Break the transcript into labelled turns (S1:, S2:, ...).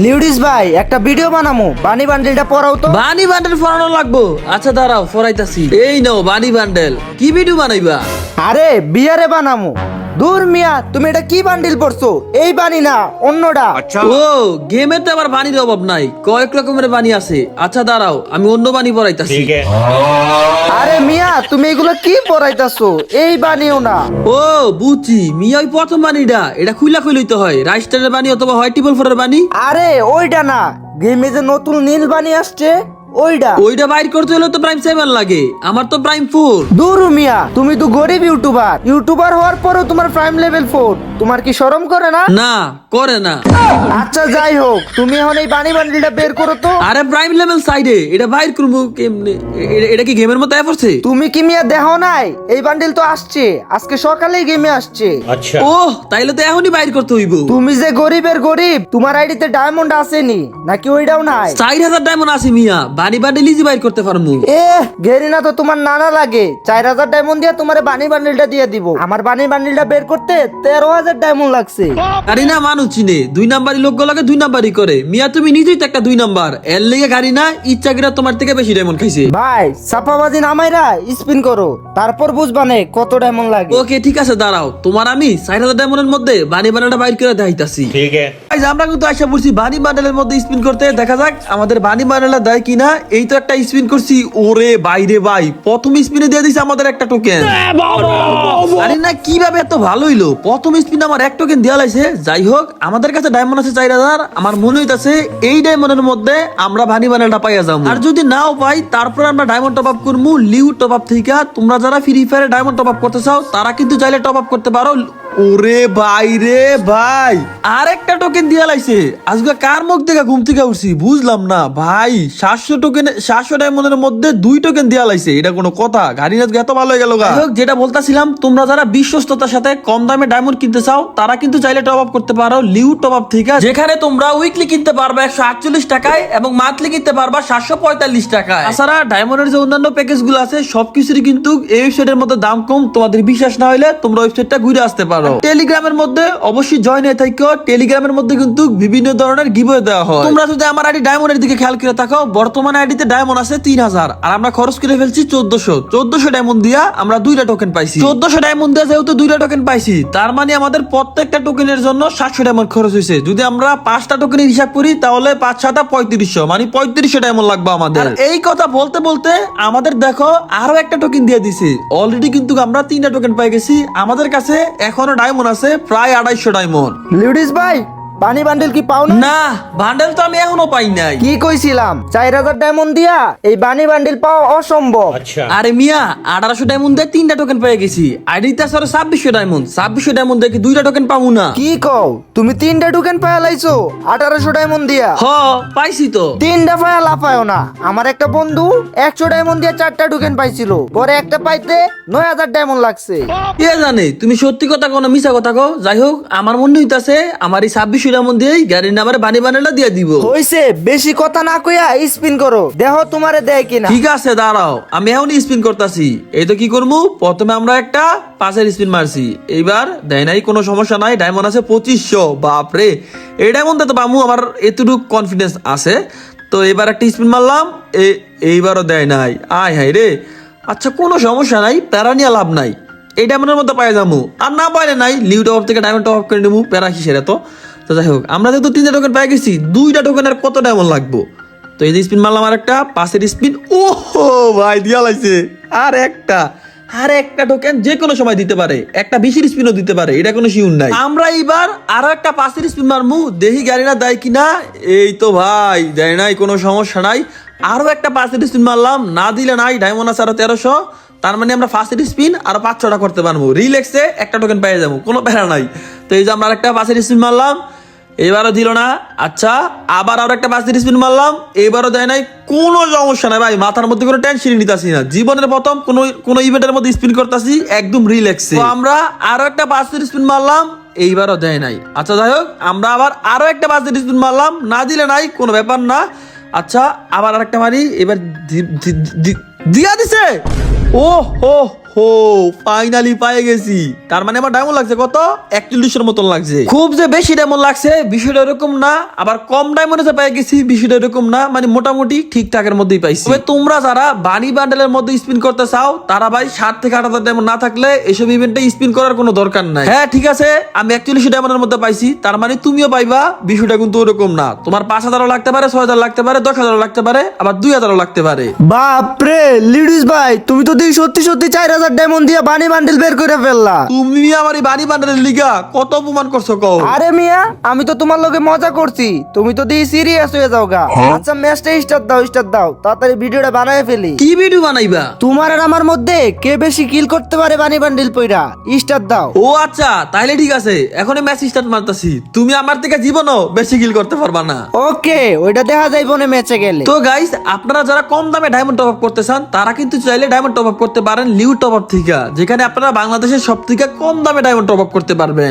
S1: লিউডিস ভাই একটা ভিডিও বানামু। বানি বান্ডেলটা পড়াও তো।
S2: বানি বান্ডেল পরানো লাগবো? আচ্ছা দাঁড়াও পরাইতাছি। এই নাও বানি বান্ডেল। কি ভিডিও বানাইবা?
S1: আরে বিয়ারে বানামো। দূর মিয়া তুমি এটা কি বান্ডিল পড়ছো এই বানি না অন্যটা। আচ্ছা।
S2: ও গেমে তো আবার বানির অভাব নাই। কয়েক রকমের বানি আছে। আচ্ছা দাঁড়াও আমি অন্য বানি পড়াইতাছি।
S1: আরে মিয়া তুমি এগুলো কি পড়াইতাছো? এই বানিও না।
S2: ও বুঝি মিয়া ওই প্রথম বানিটা এটা খুইলা খুইলইতে হয়। রাইস্টারের বানি অথবা হোয়াইট টিপল ফোরের বানি
S1: আরে ওইটা না। গেমে যে নতুন নীল বানি আসছে ওইটা
S2: ওইটা বাইর করতে হলে তো প্রাইম সেভেন লাগে আমার তো প্রাইম ফোর
S1: দূর মিয়া তুমি তো গরিব ইউটিউবার ইউটিউবার হওয়ার পরও তোমার প্রাইম লেভেল ফোর তোমার কি শরম করে না
S2: না করে না
S1: আচ্ছা যাই হোক তুমি এখন এই বানি বান্ডিলটা বের করো তো
S2: আরে প্রাইম লেভেল সাইডে এটা বাইর করবো কেমনে এ- এটা কি গেমের মতো পড়ছে
S1: তুমি কি মিয়া দেখো নাই এই বান্ডিল তো আসছে আজকে সকালেই গেমে আসছে
S3: अच्छा
S2: ও তাইলে তো এখনই বাইর করতে হইব
S1: তুমি যে গরিবের গরিব তোমার আইডিতে ডায়মন্ড আসেনি নাকি ওইটাও নাই
S2: চার হাজার ডায়মন্ড আছে মিয়া বানি বান্ডিল ইজি বাইর করতে পারমু
S1: এ গেরি না তো তোমার নানা লাগে। চার হাজার ডায়মন্ড দিয়া তোমার বানি বান্ডিলটা দিয়ে দিব। আমার বানি বান্ডিলটা বের করতে তেরো হাজার ডায়মন্ড লাগছে।
S2: গাড়ি না মানু চিনে দুই নাম্বারই লোক লাগে দুই নাম্বারই করে। মিয়া তুমি নিজেই তো একটা দুই নাম্বার। এর লাগে গাড়ি না ইচ্ছা গিরা তোমার থেকে বেশি ডায়মন্ড খাইছে।
S1: ভাই চাপাবাজি নামাইরা স্পিন করো। তারপর বুঝবা নে কত ডায়মন্ড লাগে।
S2: ওকে ঠিক আছে দাঁড়াও। তোমার আমি চার হাজার ডায়মন্ডের মধ্যে বানি বান্ডেলটা বাইর করে
S3: দেইতাছি ঠিক
S2: আছে। আমরা কিন্তু আশা করছি বানি বান্ডেলের মধ্যে স্পিন করতে। দেখা যাক আমাদের বানি বান্ডেলটা দেয় কিনা। এই তো একটা স্পিন করছি। ওরে বাইরে ভাই প্রথম স্পিনে দিয়ে দিছে আমাদের একটা টোকেন আরে না কীভাবে এত ভালো হইল? প্রথম স্পিন আমার এক টোকেন দেওয়া লাইছে যাই হোক আমাদের কাছে ডায়মন্ড আছে চার হাজার। আমার মনে হইতাছে এই ডায়মন্ডের মধ্যে আমরা বানি বান্ডেলটা পাইয়া যাব। আর যদি নাও পাই তারপর আমরা ডায়মন্ড টপ আপ করব। লিউ টপ আপ থেকে তোমরা যারা ফ্রি ফায়ারে ডায়মন্ড টপ আপ করতে চাও তারা কিন্তু চাইলে টপ আপ করতে পারো। ওরে ভাই রে ভাই। আর একটা টোকেন দিয়া লাইছে। আজকে কার মুখ থেকে ঘুম থেকে উঠছি? বুঝলাম না। ভাই সাতশো টোকেন সাতশো ডায়মন্ডের মধ্যে দুই টোকেন দিয়া লাইছে। এটা কোনো কথা? গাড়ি আজকে এত ভালো হয়ে গেল যেটা বলতাছিলাম তোমরা যারা বিশ্বস্ততার সাথে কম দামে ডায়মন্ড কিনতে চাও তারা কিন্তু চাইলে টপ আপ করতে পারো। লিউ টপ আপ থেকে যেখানে তোমরা উইকলি কিনতে পারবে একশো আটচল্লিশ টাকায় এবং মান্থলি কিনতে পারবা সাতশো পঁয়তাল্লিশ টাকায়। তাছাড়া ডায়মন্ডের যে অন্যান্য প্যাকেজগুলো আছে সবকিছুরই কিন্তু এই ওয়েবসাইটের মধ্যে দাম কম। তোমাদের বিশ্বাস না হলে তোমরা ওয়েবসাইটটা ঘুরে আসতে পারো। টেলিগ্রামের মধ্যে অবশ্যই জয়েন হয়ে থাকো টেলিগ্রামের মধ্যে কিন্তু বিভিন্ন ধরনের গিভওয়ে দেওয়া হয়। তোমরা যদি আমার আইডি ডায়মন্ডের দিকে খেয়াল করে থাকো বর্তমানে আইডিতে ডায়মন্ড আছে তিন হাজার। আর আমরা খরচ করে ফেলছি চোদ্দশো। চোদ্দশো ডায়মন্ড দিয়া আমরা দুইটা টোকেন পাইছি। চোদ্দশো ডায়মন্ড দিয়া যেহেতু দুইটা টোকেন পাইছি তার মানে আমাদের প্রত্যেকটা টোকেনের জন্য সাতশো ডায়মন্ড খরচ হয়েছে। যদি আমরা পাঁচটা টোকেনের হিসাব করি তাহলে পাঁচ সাতা পঁয়ত্রিশশো। মানে পঁয়ত্রিশশো ডায়মন্ড লাগবে আমাদের। এই কথা বলতে বলতে আমাদের দেখো আরও একটা টোকেন দিয়ে দিছে। অলরেডি কিন্তু আমরা তিনটা টোকেন পাই গেছি। আমাদের কাছে এখনও ডায়মন্ড আছে প্রায় আড়াইশো ডায়মন্ড।
S1: লিউডিস ভাই পানি বান্ডিল কি পাও না
S2: না বান্ডেল তো আমি এখনও পাই নাই।
S1: কি কইছিলাম? চার হাজার ডায়মন্ড দিয়া এই বানি বান্ডিল পাওয়া অসম্ভব।
S3: আচ্ছা।
S2: আরে মিয়া আঠারোশো ডায়মন্ড দিয়ে তিনটা টোকেন পেয়ে গেছি। আর ইতা ছাব্বিশশো ডায়মন্ড ছাব্বিশশো ডায়মন্ড দিয়ে দুইটা টোকেন পাবো না?
S1: কি কও? তুমি তিনটা টোকেন পায়া লাইছো আঠারোশো ডায়মন্ড দিয়া।
S2: হ পাইছি তো।
S1: তিনটা পায়া লাফায়ও না। আমার একটা বন্ধু একশো ডায়মন্ড দিয়ে চারটা টোকেন পাইছিল। পরে একটা পাইতে নয় হাজার ডায়মন্ড লাগছে।
S2: কে জানে তুমি সত্যি কথা কোনো মিছা কথা কো যাই হোক আমার মনে হইতাছে আমার এই ছাব্বিশশো ডায়মন্ড দিয়েই গাড়ির নাম্বারে বানি বানাটা দিয়ে দিব।
S1: হইছে বেশি কথা না কইয়া স্পিন করো। দেহ তোমারে দেয় কিনা?
S2: ঠিক আছে দাঁড়াও। আমি এখন স্পিন করতেছি। এই তো কি করব প্রথমে আমরা একটা পাশের স্পিন মারছি। এইবার দেয় নাই কোনো সমস্যা নাই। ডায়মন্ড আছে পঁচিশশো। বাপরে! এই ডায়মন্ডে তো বামু আমার এতটুকু কনফিডেন্স আছে। তো এবার একটা স্পিন মারলাম। এ- এইবারও দেয় নাই। আয় হাই রে! আচ্ছা কোনো সমস্যা নাই প্যারা নিয়ে লাভ নাই। এই ডায়মন্ডের মধ্যে পাই যাব আর না পাইলে নাই লিউ টপ থেকে ডায়মন্ড টপ করে নেব প্যারা কিসের এত? তো যাই হোক, আমরা যেহেতু তিনটা টোকেন পাই গেছি, দুইটা টোকেনের কত ডায়মন্ড লাগবো? তো এই যে স্পিন মারলাম আর একটা পাশের স্পিন ও ভাই, দিয়া লাগছে আর একটা আর একটা টোকেন যে কোনো সময় দিতে পারে, একটা বেশির স্পিনও দিতে পারে, এটা কোনো শিউন নাই। আমরা এইবার আরও একটা পাশের স্পিন মারমু দেখি গাড়িটা দেয় কিনা? এই তো ভাই, দেয় নাই, কোনো সমস্যা নাই। আরও একটা পাশের স্পিন মারলাম, না দিলে নাই ডায়মন্ড আছে আরও তেরোশো। তার মানে আমরা ফার্স্ট স্পিন আর পাঁচ ছটা করতে পারব। রিল্যাক্সে একটা টোকেন পেয়ে যাব, কোনো প্যারা নাই। তো এই যে আমরা একটা পাশের স্পিন মারলাম এবারও দিল না। আচ্ছা আবার আর একটা পাঁচ স্পিন মারলাম। এবারও দেয় নাই। কোনো সমস্যা নাই ভাই, মাথার মধ্যে কোনো টেনশনই নিতেছি না। জীবনের প্রথম কোন কোন ইভেন্টের মধ্যে স্পিন করতেছি একদম রিল্যাক্সে আমরা আরও একটা পাঁচ স্পিন মারলাম, এইবারও দেয় নাই। আচ্ছা যাই হোক, আমরা আবার আরও একটা পাঁচ স্পিন মারলাম। না দিলে নাই, কোনো ব্যাপার না। আচ্ছা আবার আরেকটা মারি, এবার দিয়া দিছে। ও হো হো ফাইনালি পেয়ে গেছি। তার মানে আমার ডায়মন্ড লাগছে কত? একচল্লিশের মতন লাগছে। খুব যে বেশি ডায়মন্ড লাগছে বিষয়টা এরকম না আবার কম ডায়মন্ডে যে পেয়ে গেছি বিষয়টা এরকম না মানে মোটামুটি ঠিকঠাকের মধ্যেই পাইছি। তবে তোমরা যারা বানি বান্ডেলের মধ্যে স্পিন করতে চাও তারা ভাই ষাট থেকে আট হাজার ডায়মন্ড না থাকলে এসব ইভেন্টে স্পিন করার কোনো দরকার নাই। হ্যাঁ ঠিক আছে আমি একচল্লিশ ডায়মন্ডের মধ্যে পাইছি তার মানে তুমিও পাইবা বিষয়টা কিন্তু ওরকম না। তোমার পাঁচ হাজারও লাগতে পারে ছয় হাজার লাগতে পারে দশ হাজারও লাগতে পারে আবার দুই হাজারও লাগতে পারে।
S1: বাপরে লিডিস ভাই তুমি তো দিই সত্যি সত্যি চার হাজার ডায়মন্ড দিয়ে বানি বান্ডিল বের করে ফেললা।
S2: তুমি আমার এই বাড়ি বান্ডারের লিগা কত অপমান করছ কও?
S1: আরে মিয়া আমি তো তোমার লগে মজা করছি। তুমি তো দিয়ে সিরিয়াস হয়ে যাও গা আচ্ছা ম্যাচটা স্টার্ট দাও স্টার্ট দাও। তাড়াতাড়ি ভিডিওটা বানায় ফেলি।
S2: কি ভিডিও বানাইবা?
S1: তোমার আর আমার মধ্যে কে বেশি কিল করতে পারে বানি বান্ডিল পইরা? স্টার্ট দাও।
S2: ও আচ্ছা তাইলে ঠিক আছে এখনই ম্যাচ স্টার্ট মারতাছি। তুমি আমার থেকে জীবনও বেশি কিল করতে পারবা না।
S1: ওকে ওইটা দেখা যাইব না ম্যাচে গেলে।
S2: তো গাইস আপনারা যারা কম দামে ডায়মন্ড টপ আপ করতে চান তারা কিন্তু চাইলে ডায়মন্ড টপ আপ করতে পারেন লিউ টপ আপ থেকে যেখানে আপনারা বাংলাদেশের সব থেকে কম দামে ডায়মন্ড টপ আপ করতে পারবেন।